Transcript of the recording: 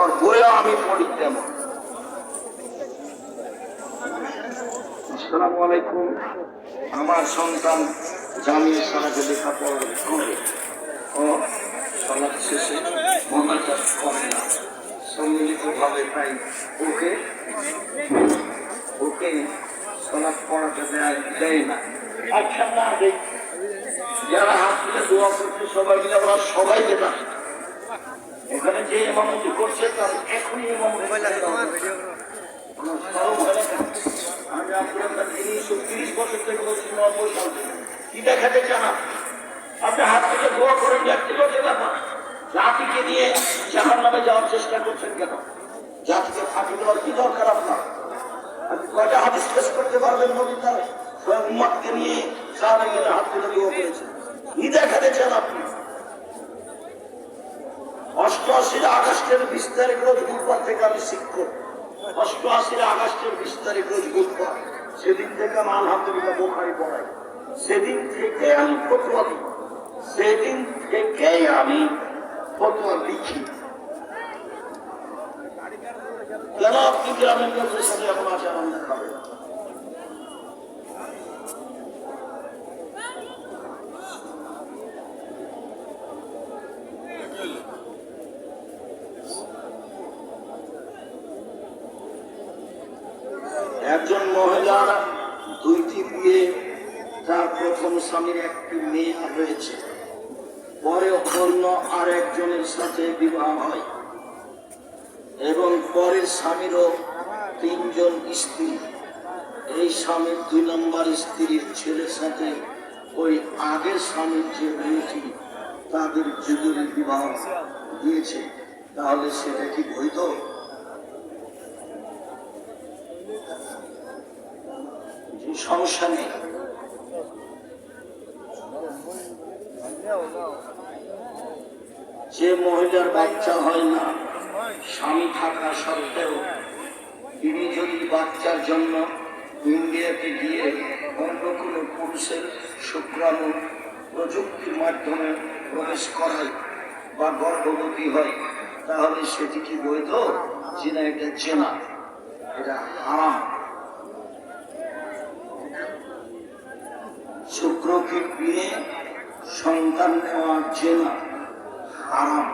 আর বইয়া আমি পড়ি তেমন আসসালামু আলাইকুম। আমার সন্তান জামিয়া সারাকে লেখাপড়া করে ও সলাপ শেষে মহাকাশ করে না। সম্মিলিতভাবে তাই ওকে ওকে সলাপ পড়াতে দেয় দেয় না। আচ্ছা না যারা হাত তুলে দোয়া করছে, সবাই মিলে আমরা সবাই যেটা এখানে যে এমামতি করছে তার এখনই কেন? আমি আপনার তিরিশ তিরিশ বছর থেকে বলছি নব্বই সাল থেকে। কি দেখাতে চান আপনি? হাত থেকে দোয়া করেন ব্যক্তিগত ব্যাপার। জাতিকে নিয়ে জাহান নামে যাওয়ার চেষ্টা করছেন কেন? জাতিকে ফাঁকি দেওয়ার কি দরকার আপনার? আপনি কয়টা হাদিস পেশ করতে পারবেন নবী তার উম্মাদকে নিয়ে হাত তুলে দোয়া করেছেন। কি দেখাতে চান আপনি? অষ্টআশির আগস্টের বিশ তারিখ রোজ বুধবার থেকে আমি শিক্ষক। অষ্টআশির আগস্টের বিশ তারিখ রোজ বুধবার। সেদিন থেকে আমি আলহামদুলিল্লাহ বোখারি পড়াই। সেদিন থেকে আমি ফটোয়া দিই। সেদিন থেকেই আমি ফটোয়া লিখি। কেন আপনি গ্রামের লোকের সাথে এখন আছে আনন্দ একজন মহিলার দুইটি বিয়ে, তার প্রথম স্বামীর একটি মেয়ে রয়েছে। পরে অন্য আর একজনের সাথে বিবাহ হয় এবং পরের স্বামীরও তিনজন স্ত্রী। এই স্বামীর দুই নম্বর স্ত্রীর ছেলের সাথে ওই আগের স্বামীর যে মেয়েটি, তাদের যুগের বিবাহ দিয়েছে। তাহলে সেটা কি বৈধ? যে সংসারে যে মহিলার বাচ্চা হয় না, স্বামী থাকা সত্ত্বেও তিনি যদি বাচ্চার জন্য ইন্ডিয়াতে গিয়ে অন্য কোনো পুরুষের শুক্রাণু প্রযুক্তির মাধ্যমে প্রবেশ করায় বা গর্ভবতী হয়, তাহলে সেটি কি বৈধ? যে না এটা জেনা, এটা হারাম। শুক্রকে বিয়ে সন্তান নেওয়ার জেনা হারাম।